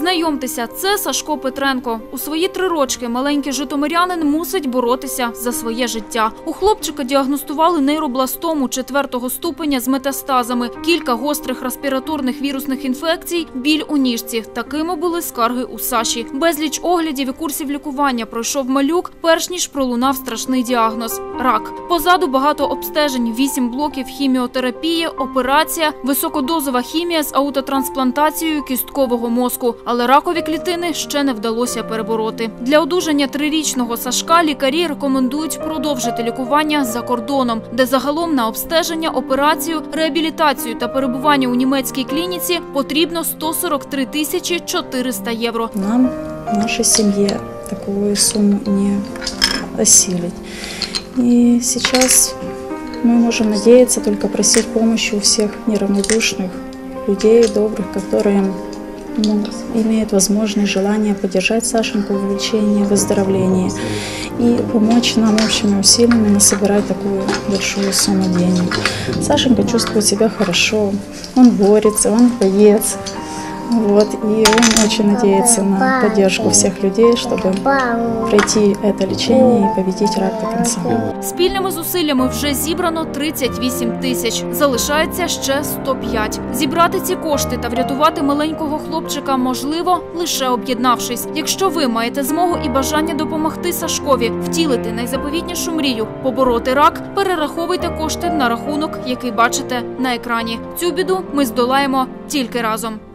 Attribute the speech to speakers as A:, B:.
A: Знайомтеся, це Сашко Петренко. У свої три рочки маленький житомирянин мусить боротися за своє життя. У хлопчика діагностували нейробластому четвертого ступеня з метастазами, кілька гострих респіраторних вірусних інфекцій, біль у ніжці. Такими були скарги у Саші. Безліч оглядів і курсів лікування пройшов малюк, перш ніж пролунав страшний діагноз рак. Позаду багато обстежень, вісім блоків хіміотерапії, операція, високодозова хімія з аутотрансплантацією кісткового мозку Але ракові клітини ще не вдалося перебороти. Для одужання трирічного Сашка лікарі рекомендують продовжити лікування за кордоном, де загалом на обстеження, операцію, реабілітацію та перебування у німецькій клініці потрібно 143 тисячі 400 євро.
B: Нам, нашей семье, такую сумму не осилить. И сейчас мы можем надеяться только просить помощи у всех неравнодушных людей, добрых, которые имеют возможность, желание поддержать Сашеньку в лечении, выздоровлении и помочь нам общими усилиями насобирать такую большую сумму денег. Сашенька чувствует себя хорошо, он борется, он боец. Вот, и он очень надеется на поддержку всех людей, чтобы пройти это лечение и победить рак до конца.
A: Спільними зусиллями вже зібрано 38 тисяч. Залишається ще 105. Зібрати ці кошти та врятувати маленького хлопчика можливо лише об'єднавшись. Якщо ви маєте змогу і бажання допомогти Сашкові втілити найзаповітнішу мрію побороти рак, перераховуйте кошти на рахунок, який бачите на екрані. Цю біду ми здолаємо тільки разом.